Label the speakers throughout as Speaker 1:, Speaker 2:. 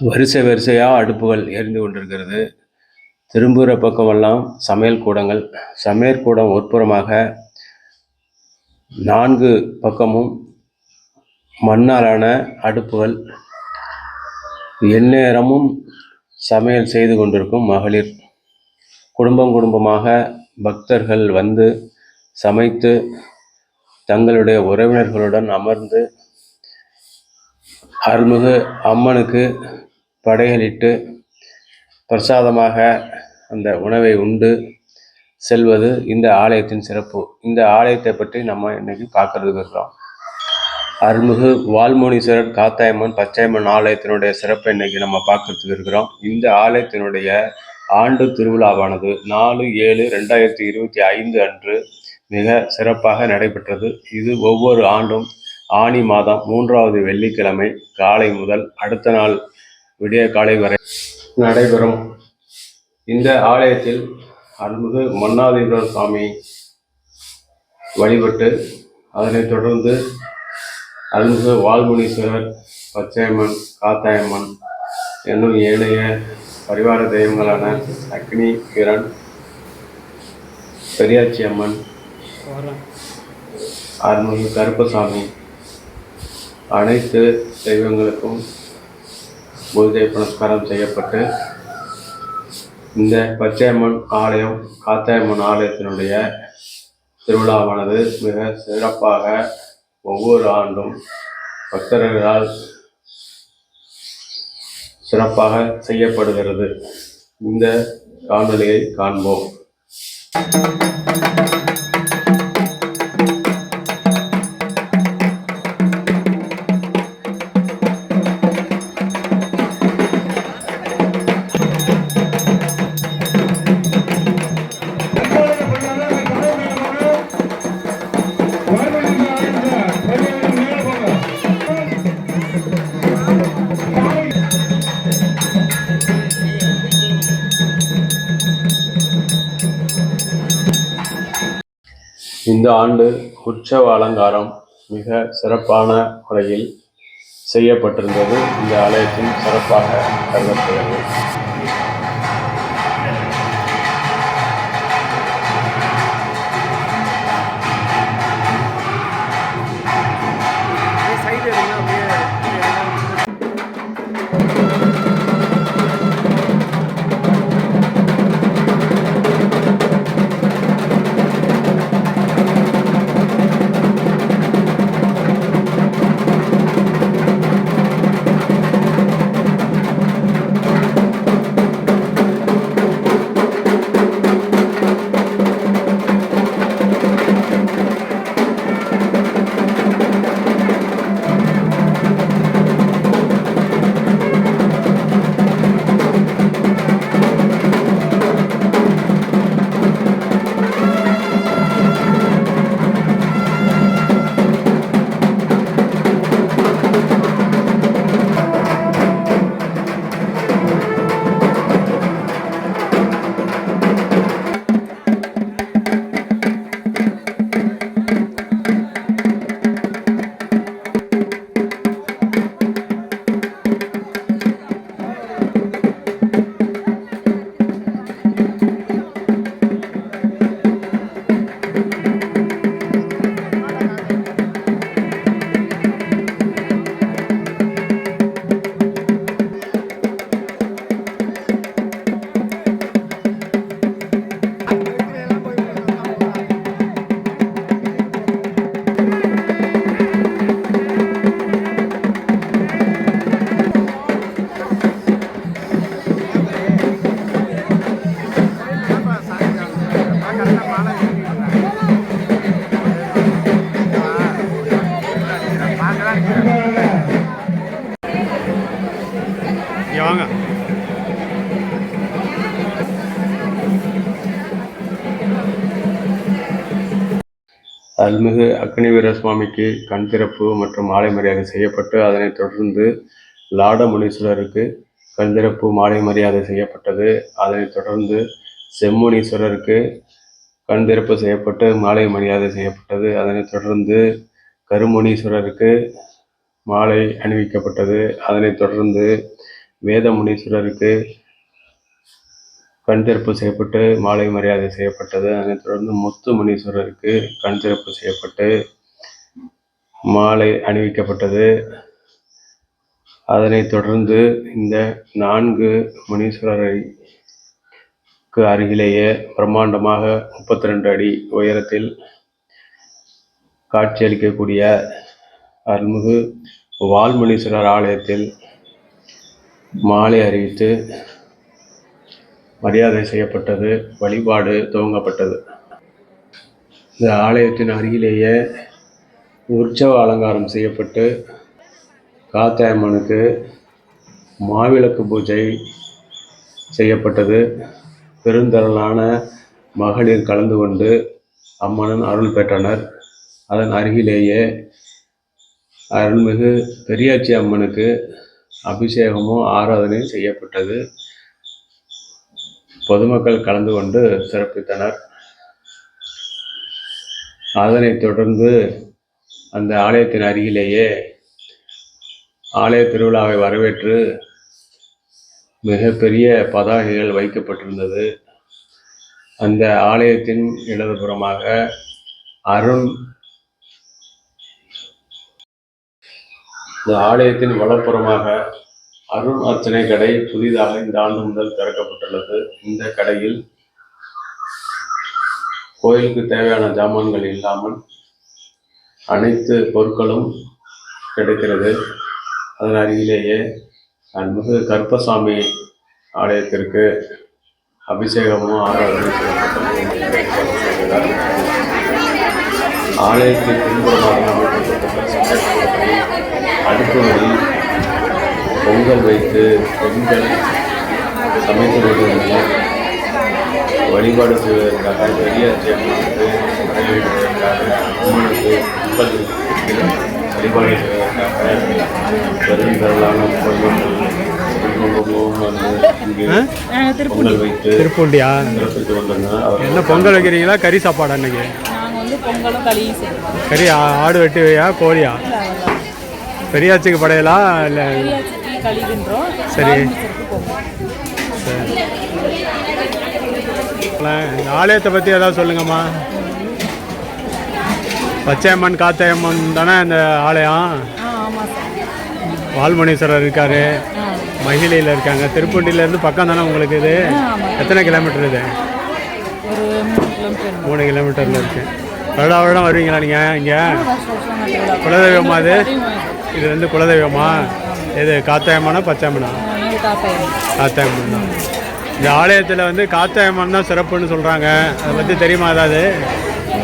Speaker 1: வரிசை வரிசையாக அடுப்புகள் எரிந்து கொண்டிருக்கிறது. திரும்புகிற பக்கமெல்லாம் சமையல் கூடங்கள். சமையல் கூடம் உட்புறமாக நான்கு பக்கமும் மண்ணாலான அடுப்புகள். எந்நேரமும் சமையல் செய்து கொண்டிருக்கும் மகளிர். குடும்பம் குடும்பமாக பக்தர்கள் வந்து சமைத்து தங்களுடைய உறவினர்களுடன் அமர்ந்து அருள்மிகு அம்மனுக்கு படையலிட்டு பிரசாதமாக அந்த உணவை உண்டு செல்வது இந்த ஆலயத்தின் சிறப்பு. இந்த ஆலயத்தை பற்றி நம்ம இன்னைக்கு பார்க்கறதுக்கு இருக்கிறோம். அருள்மிகு வால்முனீஸ்வரர் காத்தாயம்மன் பச்சையம்மன் ஆலயத்தினுடைய சிறப்பை இன்னைக்கு நம்ம பார்க்கறதுக்கு இருக்கிறோம். இந்த ஆலயத்தினுடைய ஆண்டு திருவிழாவானது நாலு ஏழு ரெண்டாயிரத்தி இருபத்தி ஐந்து அன்று மிக சிறப்பாக நடைபெற்றது. இது ஒவ்வொரு ஆண்டும் ஆனி மாதம் மூன்றாவது வெள்ளிக்கிழமை காலை முதல் அடுத்த நாள் விடிய காலை வரை நடைபெறும். இந்த ஆலயத்தில் அருள்மிகு மன்னாதீஸ்வரர் சுவாமி வழிபட்டு அதனைத் தொடர்ந்து அருள்மிகு வால்முனீஸ்வரர் பச்சையம்மன் காத்தாயம்மன் என்னும் ஏனைய பரிவார தெய்வங்களான அக்னி கிரண் பெரியாச்சி அம்மன் அருள்மிகு கருப்பசாமி அனைத்து தெய்வங்களுக்கும் பூஜை புனஸ்காரம் செய்யப்பட்டு இந்த பச்சையம்மன் ஆலயம் காத்தாயம்மன் ஆலயத்தினுடைய திருவிழாவானது மிக சிறப்பாக ஒவ்வொரு ஆண்டும் பக்தர்களால் சிறப்பாக செய்யப்படுகிறது. இந்த காணொலியை காண்போம். இந்த ஆண்டு உற்சவ அலங்காரம் மிக சிறப்பான முறையில் செய்யப்பட்டிருந்தது. இந்த ஆலயத்தின் சிறப்பாக கருதப்படுகிறது. சுவாமிக்கு கண் திறப்பு மற்றும் மாலை மரியாதை செய்யப்பட்டு அதனைத் தொடர்ந்து லாடமுனீஸ்வரருக்கு கண் திறப்பு மாலை மரியாதை செய்யப்பட்டது. அதனைத் தொடர்ந்து செம்முனீஸ்வரருக்கு கண் திறப்பு செய்யப்பட்டு மாலை மரியாதை செய்யப்பட்டது. அதனைத் தொடர்ந்து கருமுனீஸ்வரருக்கு மாலை அணிவிக்கப்பட்டது. அதனைத் தொடர்ந்து வேதமுனீஸ்வரருக்கு கண் திறப்பு செய்யப்பட்டு மாலை மரியாதை செய்யப்பட்டது. அதனைத் தொடர்ந்து முத்து முனீஸ்வரருக்கு கண் திறப்பு செய்யப்பட்டு மாலை அணிவிக்கப்பட்டது. அதனைத் தொடர்ந்து இந்த நான்கு முனீஸ்வரருக்கு அருகிலேயே பிரம்மாண்டமாக முப்பத்தி ரெண்டு அடி உயரத்தில் காட்சியளிக்கக்கூடிய அருள்மிகு வால்முனீஸ்வரர் ஆலயத்தில் மாலை அறிவித்து மரியாதை செய்யப்பட்டது. வழிபாடு துவங்கப்பட்டது. இந்த ஆலயத்தின் அருகிலேயே உற்சவ அலங்காரம் செய்யப்பட்டு காத்தாயம்மனுக்கு மாவிளக்கு பூஜை செய்யப்பட்டது. பெருந்திரளான மகளிர் கலந்து கொண்டு அம்மனன் அருள் பெற்றனர். அதன் அருகிலேயே அருள்மிகு பெரியாச்சி அம்மனுக்கு அபிஷேகமும் ஆராதனையும் செய்யப்பட்டது. பொதுமக்கள் கலந்து கொண்டு சிறப்பித்தனர். அதனைத் தொடர்ந்து அந்த ஆலயத்தின் அருகிலேயே ஆலய திருவிழாவை வரவேற்று மிகப்பெரிய பதாகைகள் வைக்கப்பட்டிருந்தது. அந்த ஆலயத்தின் இடதுபுறமாக அருண் இந்த ஆலயத்தின் வலப்புறமாக அருண் அர்ச்சனை கடை புதிதாக இந்த ஆண்டு முதல் திறக்கப்பட்டுள்ளது. இந்த கடையில் கோயிலுக்கு தேவையான ஜாமான்கள் இல்லாமல் அனைத்து பொருட்களும் கிடைக்கிறது. அதன் அருகிலேயே அன்பு கருப்பசாமி ஆலயத்திற்கு அபிஷேகமும் ஆராதனை செய்யப்பட்டது ஆலயத்தின் பின்புறமாக அடுப்புகளில் பொங்கல் வைத்து பெண்கள் சமைத்து வழிபாடு செய்வதற்காக பெரிய அச்சயம்மனுக்கு அம்மனுக்கு வழிபாடு
Speaker 2: திருப்பூண்டியா. என்ன பொங்கல் வைக்கிறீங்களா? கறி சாப்பாடு அன்னைக்கு கறி ஆடு வெட்டுவியா கோழியா? பெரியாச்சிக்கு படையலா இல்லை?
Speaker 3: பெரியாச்சிக்கு களி தின்றோம்
Speaker 2: சரி. ஆலயத்தை பற்றி ஏதாவது சொல்லுங்கம்மா. பச்சையம்மன் காத்தையம்மன் தானே இந்த ஆலயம்? வால்முனீஸ்வரர் இருக்காரு. மகிழையில் இருக்காங்க. திருப்பூண்டிலேருந்து பக்கம் தானே உங்களுக்கு இது? எத்தனை கிலோமீட்டர் இது?
Speaker 3: மூணு
Speaker 2: கிலோமீட்டரில் இருக்கு. வருடா வருடம் வருவீங்களா நீங்கள் இங்கே? குலதெய்வமா
Speaker 3: இது?
Speaker 2: இது வந்து குலதெய்வமா? இது காத்தாயம்மனா பச்சாயம்மனா? காத்தாயம்மன். தான். இந்த ஆலயத்தில் வந்து காத்தாயம்மன் தான் சிறப்புன்னு சொல்கிறாங்க அதை பற்றி தெரியுமா ஏதாவது?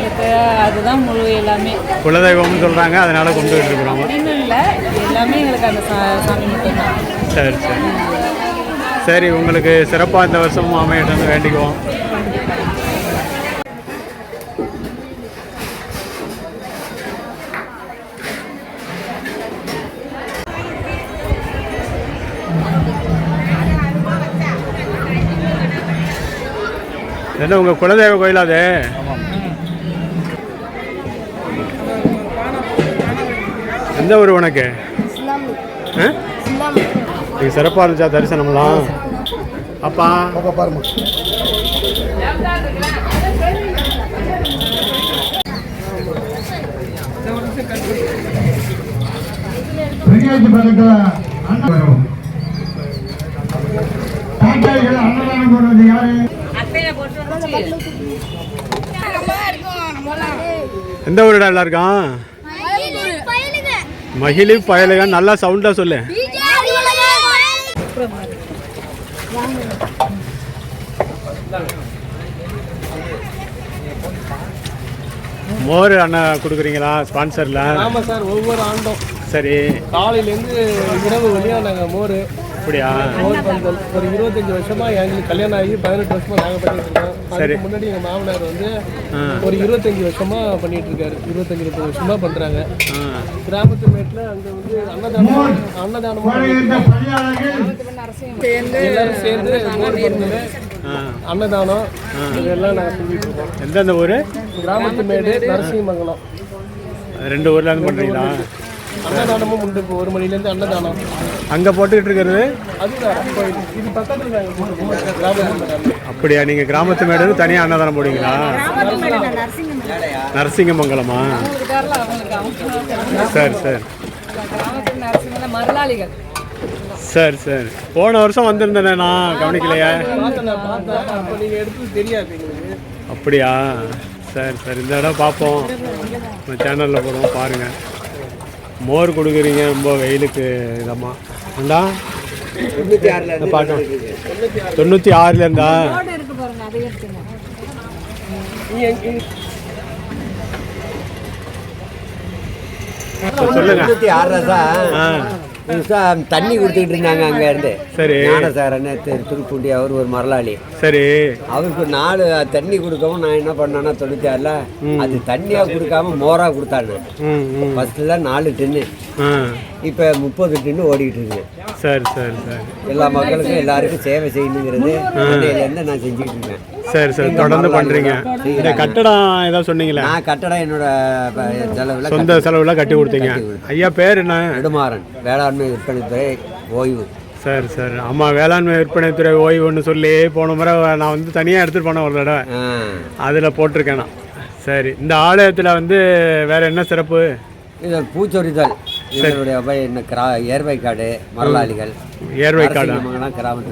Speaker 3: எங்களுக்கு அதுதான் முழு எல்லாமே.
Speaker 2: குலதெய்வம்னு சொல்கிறாங்க அதனால் கொண்டுகிட்டு இருக்கிறோம்.
Speaker 3: அப்படின்னு இல்லை எல்லாமே எங்களுக்கு அந்த சாமி மட்டும்தான்.
Speaker 2: சரி சரி. சரி உங்களுக்கு சிறப்பாக இந்த வருஷமும் அமையட்டும்னு வேண்டிக்குவோம். என்ன உங்கள் குலதெய்வ கோயில் அது? எந்த ஊர் உனக்கு? ஆ? இது சிறப்பாக இருந்துச்சா தரிசனம்லாம்? அப்பா.
Speaker 4: தாத்தாய்கள் அன்னதானம் போடுறது யாரு?
Speaker 2: எந்த ஊருடா எல்லாம் இருக்கான் மகிழி பயலுக நல்லா சவுண்டாக சொல்லு. மோர் அண்ணன் கொடுக்குறீங்களா ஸ்பான்சரில்
Speaker 5: ஆமாம் சார் ஒவ்வொரு ஆண்டும்.
Speaker 2: சரி.
Speaker 5: காலையிலேருந்து இரவு வழியாக நாங்கள் மோர்.
Speaker 2: அப்படியா?
Speaker 5: ஒரு இருபத்தஞ்சி வருஷமா எங்களுக்கு கல்யாணம் ஆகி பதினெட்டு வருஷமா நாங்கள் பண்ணிட்டு இருக்கோம்
Speaker 2: சரி.
Speaker 5: முன்னாடி எங்கள் மாமனார் வந்து ஒரு இருபத்தஞ்சி வருஷமா பண்ணிட்டு இருக்காரு இருபத்தஞ்சி முப்பது வருஷமா பண்றாங்க. கிராமத்து மேட்டில் அங்கே வந்து அன்னதானம் அன்னதானம் எல்லாரும் சேர்ந்து அன்னதானம் இதெல்லாம் நாங்கள் செஞ்சுட்டு இருக்கோம்.
Speaker 2: எந்தெந்த ஊர்?
Speaker 5: கிராமத்து மேடு நரசிம்மங்கலம்.
Speaker 2: ரெண்டு ஊர்ல இருந்து பண்ணுறீங்களா
Speaker 5: அன்னதானமும் உண்டு. இப்போ ஒரு மணிலேருந்து அன்னதானம்.
Speaker 2: அங்கே போட்டுக்கிட்டு இருக்கிறது?
Speaker 5: இது- பக்கத்தில்
Speaker 2: அப்படியா? நீங்கள் கிராமத்து மேடு தனியாக அன்னதானம் போடுவீங்களா? நரசிங்கமங்கலமா? சரி சரி. சரி சரி. போன வருஷம் வந்திருந்தேனே நான் கவனிக்கலையே. அப்படியா? சரி சரி. இந்த இடம் பார்ப்போம். சேனலில் போடுவோம் பாருங்கள் மோர் கொடுக்குறீங்க ரொம்ப வெயிலுக்கு இதம்மா. ஏண்டா? பாட்டம் தொண்ணூற்றி ஆறுலேருந்தா? சொல்லுங்க.
Speaker 6: தண்ணி கொடுத்துக்கிட்டு இருந்தாங்க அங்க இருந்து.
Speaker 2: சரி.
Speaker 6: ஞானசாரன் திரு திருப்பூண்டி அவர் ஒரு மரலாளி.
Speaker 2: சரி.
Speaker 6: அவருக்கு நாலு தண்ணி கொடுக்கவும் நான் என்ன பண்ணேன்னா தொண்ணூத்தி ஆறுல அது தண்ணியா கொடுக்காம மோரா
Speaker 2: ம்
Speaker 6: ஃபர்ஸ்ட்ல நாலு டின்னு. இப்ப முப்பது டின்னு ஓடிக்கிட்டு இருக்கு.
Speaker 2: சரி சரி சரி.
Speaker 6: எல்லா மக்களுக்கும் எல்லாருக்கும் சேவை செய்யணுங்கிறது இருந்து நான் செஞ்சுக்கிட்டு இருக்கேன்.
Speaker 2: சரி சரி. தொடர்ந்து பண்ணுறீங்க இந்த கட்டடம் ஏதோ சொன்னீங்களே?
Speaker 6: நான் கட்டடம் என்னோட செலவுல
Speaker 2: சொந்த செலவில் கட்டி கொடுத்தீங்க. ஐயா பேர் என்ன?
Speaker 6: நெடுமாறன் வேளாண்மை விற்பனைத்துறை ஓய்வு.
Speaker 2: சரி சரி. ஆமாம் வேளாண்மை விற்பனைத்துறை ஓய்வுன்னு சொல்லி போன முறை நான் வந்து தனியாக எடுத்துகிட்டு போனேன் ஒரு தடவை. அதில் போட்டிருக்கேன் நான். சரி இந்த ஆலயத்தில் வந்து வேற என்ன சிறப்பு?
Speaker 6: இது பூச்சொரிதல். இதனுடைய என்ன கிரா ஏர்வைக்காடு மரலாளிகள்.
Speaker 2: ஏர்வைக்காடு?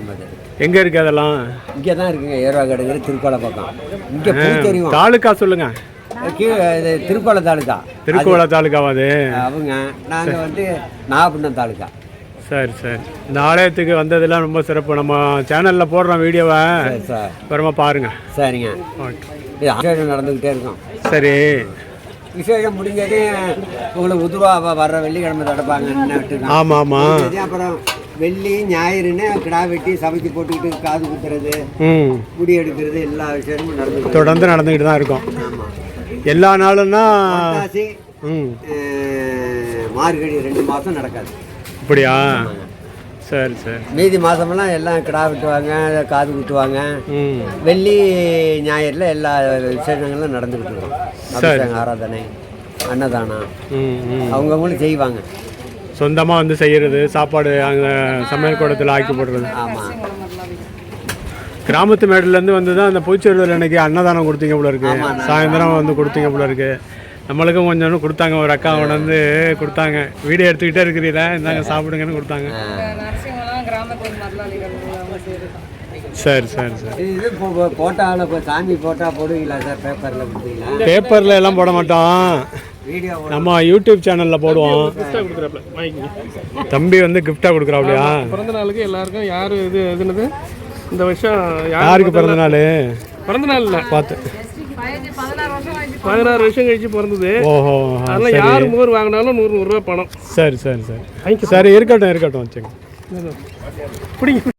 Speaker 6: மது
Speaker 2: எங்கே இருக்கு அதெல்லாம்?
Speaker 6: இங்கே தான் இருக்குங்க ஏர்வாய்க்காடுங்கிறது திருக்கோளை பக்கம். இங்கே பூச்சொரிவும்
Speaker 2: தாலுக்கா சொல்லுங்க.
Speaker 6: கீழே இது திருக்கோளை தாலுக்கா
Speaker 2: திருக்கோள தாலுக்காவா அது?
Speaker 6: அவங்க நாங்கள் வந்து நாகப்பட்டினம் தாலுக்கா
Speaker 2: சரி சரி. இந்த ஆலயத்துக்கு வந்ததெல்லாம் ரொம்ப சிறப்பு. நம்ம சேனலில் போடுறோம் வீடியோவை அப்புறமா பாருங்க.
Speaker 6: சரிங்க. விசேஷம் நடந்துக்கிட்டே இருக்கும்.
Speaker 2: சரி.
Speaker 6: விசேஷம் முடிஞ்சது உங்களுக்கு உதுவா வர்ற வெள்ளிக்கிழமை விட்டுருக்காங்க?
Speaker 2: ஆமாம் ஆமாம்
Speaker 6: அப்புறம் வெள்ளி ஞாயிறுன்னு கிடா வெட்டி சமைச்சு போட்டுக்கிட்டு காது குத்துறது முடி எடுக்கிறது எல்லா விஷயமும் நடந்துக்கிட்டு
Speaker 2: தொடர்ந்து நடந்துக்கிட்டு தான் இருக்கும்.
Speaker 6: ஆமாம்
Speaker 2: எல்லா நாளும்னா
Speaker 6: மார்கழி ரெண்டு மாதம் நடக்காது.
Speaker 2: அப்படியா? சரி சரி.
Speaker 6: மீதி மாதமெல்லாம் எல்லாம் கிடா வெட்டுவாங்க காது குத்துவாங்க.
Speaker 2: ம்.
Speaker 6: வெள்ளி ஞாயிறில் எல்லா விசேஷங்களும் நடந்துக்கிட்டு இருக்கும். அபிஷேகம் ஆராதனை அன்னதானம். அவங்கவுங்களும் செய்வாங்க.
Speaker 2: சொந்தமாக வந்து செய்கிறது சாப்பாடு அங்கே சமையல் கூடத்தில் ஆக்கி போடுறது.
Speaker 6: ஆமாம்
Speaker 2: கிராமத்து மேடுலேருந்து வந்து தான் அந்த பூச்செருவில் அன்னைக்கு அன்னதானம் கொடுத்தீங்க போல இருக்கு. சாயந்தரம் வந்து கொடுத்தீங்க போல இருக்கு. நம்மளுக்கும் கொஞ்சம் கொடுத்தாங்க. ஒரு அக்கா கொண்டாந்து கொடுத்தாங்க. வீடியோ எடுத்துக்கிட்டே இருக்கிறீங்களா? இந்தாங்க சாப்பிடுங்கன்னு கொடுத்தாங்க. சரி சரி சரி.
Speaker 6: இது இப்போ போட்டாவில் இப்போ சாமி போட்டா போடுவீங்களா சார்? பேப்பரில் கொடுத்தீங்களா
Speaker 2: பேப்பரில் எல்லாம் போட மாட்டோம்.
Speaker 6: வீடியோ
Speaker 2: நம்ம யூடியூப் சேனலில் போடுவோம். தம்பி வந்து கிஃப்டாக கொடுக்குறாப்லையா?
Speaker 5: பிறந்த நாளுக்கு எல்லாருக்கும் யார் இது எதுனது இந்த வருஷம் யார்
Speaker 2: யாருக்கு பிறந்த நாள்?
Speaker 5: பிறந்த நாள் இல்லை.
Speaker 2: பார்த்து.
Speaker 3: பதினாறு வருஷம்
Speaker 5: கழிச்சு பிறந்தது.
Speaker 2: ஓஹோ
Speaker 5: அதெல்லாம் யார் மோர் வாங்கினாலும் நூறு நூறுரூவா பணம்.
Speaker 2: சரி சரி சரி. சரி இருக்கட்டும் இருக்கட்டும் வச்சுங்க.
Speaker 5: பிடிங்க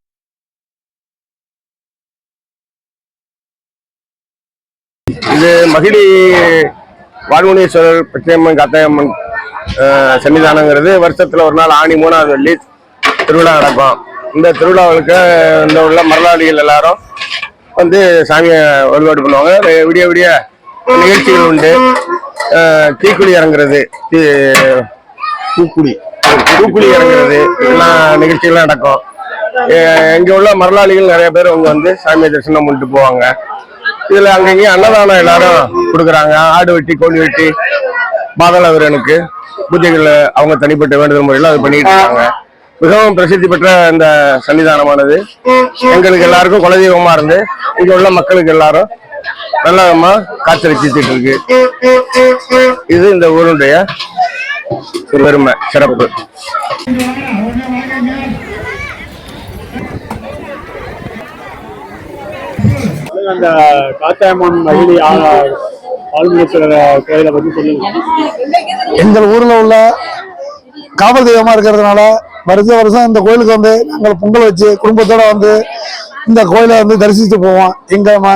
Speaker 7: இது மகிழி வால்முனீஸ்வரர் பச்சையம்மன் காத்தையம்மன் சன்னிதானங்கிறது வருஷத்துல ஒரு நாள் ஆணி மூணாவது வெள்ளி திருவிழா நடக்கும். இந்த திருவிழாவுக்கு இந்த உள்ள மரலாளிகள் எல்லாரும் வந்து சாமியை வழிபாடு பண்ணுவாங்க. விடிய விடிய நிகழ்ச்சிகள் உண்டு. தீக்குழி இறங்குறது தூக்குழி தூக்குழி இறங்குறது எல்லாம் நிகழ்ச்சிகள்லாம் நடக்கும். இங்கே உள்ள மரலாளிகள் நிறைய பேர் அவங்க வந்து சாமியை தரிசனம் பண்ணிட்டு போவாங்க. இதில் அங்கங்கேயும் அன்னதானம் எல்லாரும் கொடுக்குறாங்க. ஆடு வெட்டி கோழி வெட்டி பாதாளவரனுக்கு பூஜைகள் அவங்க தனிப்பட்ட வேண்டுதல் முறையில் அது பண்ணிட்டு இருக்காங்க. மிகவும் பிரசித்தி பெற்ற இந்த சன்னிதானமானது. எங்களுக்கு எல்லாருக்கும் குலதெய்வமா இருந்து இங்க உள்ள மக்களுக்கு எல்லாரும் நல்ல விதமா காத்தளிச்சிட்டு இருக்கு இது இந்த ஊருடைய பெருமை சிறப்பு.
Speaker 2: அந்த காத்தாயம்மன் மகிழி ஆளுநர் கோயிலை பற்றி சொல்லுங்க.
Speaker 8: எங்கள் ஊரில் உள்ள காவல் தெய்வமாக இருக்கிறதுனால வருஷ வருஷம் இந்த கோயிலுக்கு வந்து நாங்கள் பொங்கல் வச்சு குடும்பத்தோடு வந்து இந்த கோயிலை வந்து தரிசித்து போவோம். எங்கள் ம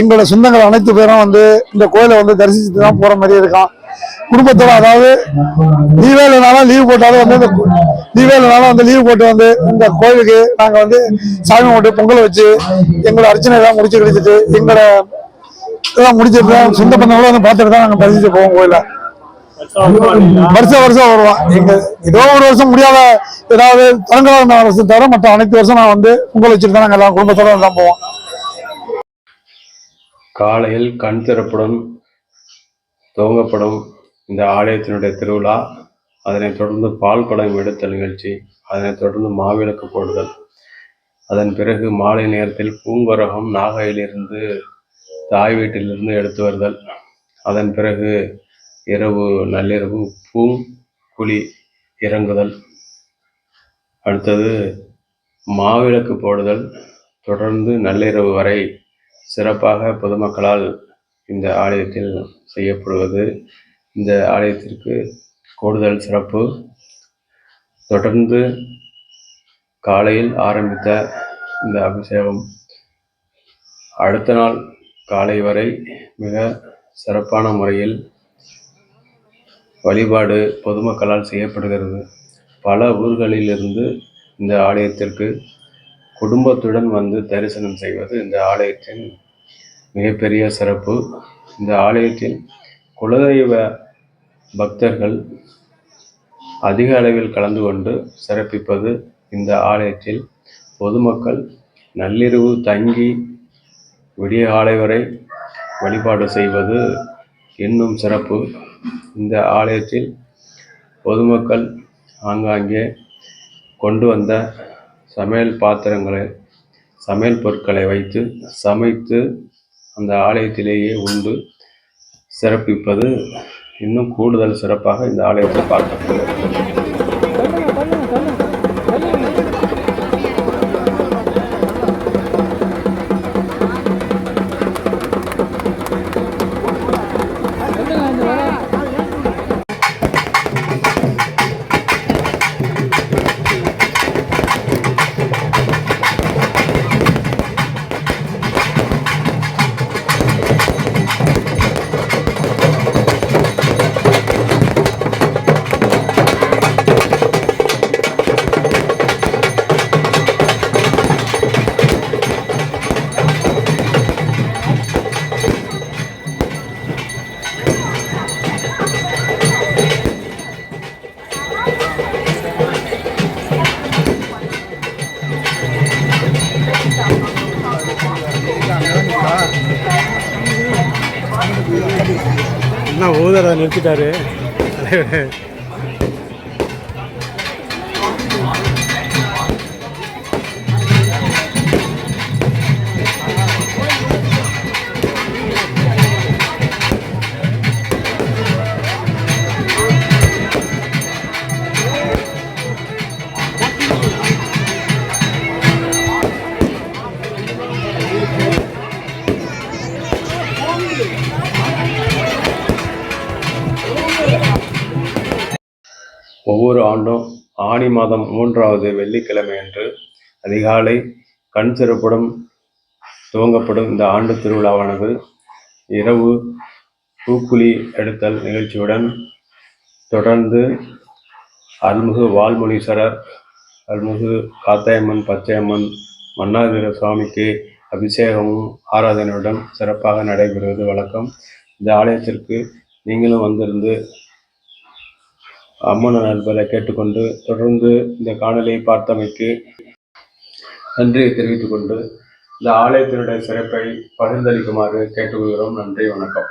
Speaker 8: எங்களோட சொந்தங்கள் அனைத்து பேரும் வந்து இந்த கோயிலை வந்து தரிசிச்சுட்டு தான் போகிற மாதிரி இருக்கும் குடும்பத்தோட அதாவது லீவே இல்லைனாலும் லீவ் போட்டாலும் வந்து இந்த லீவே இல்லைனாலும் வந்து லீவ் போட்டு வந்து இந்த கோயிலுக்கு நாங்கள் வந்து சாமி கும்பிட்டு பொங்கல் வச்சு எங்களோட அர்ச்சனை எல்லாம் முடிச்சு கழிச்சிட்டு எங்களோட இதெல்லாம் முடிச்சிட்டு தான் சொந்த பந்தங்களும் வந்து பார்த்துட்டு தான் நாங்கள் தரிசித்து போவோம் கோயிலை. வருஷம் வருஷம் வருவான் எங்க ஏதோ ஒரு வருஷம் முடியாத ஏதாவது தரங்களான வருஷம் தவிர மற்ற அனைத்து வருஷம் நான் வந்து உங்களை வச்சுட்டு தான் எல்லாம் குடும்பத்தோட தான் போவோம்.
Speaker 1: காலையில் கண் திறப்புடன் துவங்கப்படும் இந்த ஆலயத்தினுடைய திருவிழா அதனைத் தொடர்ந்து பால் குடம் எடுத்தல் நிகழ்ச்சி அதனைத் தொடர்ந்து மாவிளக்கு போடுதல். அதன் பிறகு மாலை நேரத்தில் பூங்கரகம் நாகையிலிருந்து தாய் வீட்டிலிருந்து எடுத்து வருதல். அதன் பிறகு இரவு நள்ளிரவு பூங்குழி இறங்குதல். அடுத்தது மாவிளக்கு போடுதல். தொடர்ந்து நள்ளிரவு வரை சிறப்பாக பொதுமக்களால் இந்த ஆலயத்தில் செய்யப்படுவது. இந்த ஆலயத்திற்கு கூடுதல் சிறப்பு தொடர்ந்து காலையில் ஆரம்பித்த இந்த அபிஷேகம். அடுத்த நாள் காலை வரை மிக சிறப்பான முறையில் வழிபாடு பொதுமக்களால் செய்யப்படுகிறது. பல ஊர்களிலிருந்து இந்த ஆலயத்திற்கு குடும்பத்துடன் வந்து தரிசனம் செய்வது இந்த ஆலயத்தின் மிகப்பெரிய சிறப்பு. இந்த ஆலயத்தில் குலதெய்வ பக்தர்கள் அதிக அளவில் கலந்து கொண்டு சிறப்பிப்பது இந்த ஆலயத்தில். பொதுமக்கள் நள்ளிரவு தங்கி விடிய காலை வரை வழிபாடு செய்வது இன்னும் சிறப்பு. இந்த ஆலயத்தில் பொதுமக்கள் ஆங்காங்கே கொண்டு வந்த சமையல் பாத்திரங்களை சமையல் பொருட்களை வைத்து சமைத்து அந்த ஆலயத்திலேயே உண்டு சிறப்பிப்பது இன்னும் கூடுதல் சிறப்பாக இந்த ஆலயத்தை பார்க்கப்படுகிறது.
Speaker 2: என்ன ஊதரை நிறுத்திட்டாரு
Speaker 1: ஒவ்வொரு ஆண்டும் ஆனி மாதம் மூன்றாவது வெள்ளிக்கிழமையன்று அதிகாலை கண் சிறப்புடன் துவங்கப்படும் இந்த ஆண்டு திருவிழாவானது. இரவு பூக்குழி எடுத்தல் நிகழ்ச்சியுடன் தொடர்ந்து அருள்மிகு வால்முனீஸ்வரர் அருள்மிகு காத்தாயம்மன் பச்சையம்மன் மன்னாதீர சுவாமிக்கு அபிஷேகமும் ஆராதனையுடன் சிறப்பாக நடைபெறுவது வழக்கம். இந்த ஆலயத்திற்கு நீங்களும் வந்திருந்து அம்மன நண்பரை கேட்டுக்கொண்டு தொடர்ந்து இந்த காணொலியை பார்த்தமைக்கு நன்றியை தெரிவித்துக் கொண்டு இந்த ஆலயத்தினுடைய சிறப்பை பகிர்ந்தளிக்குமாறு கேட்டுக்கொள்கிறோம். நன்றி வணக்கம்.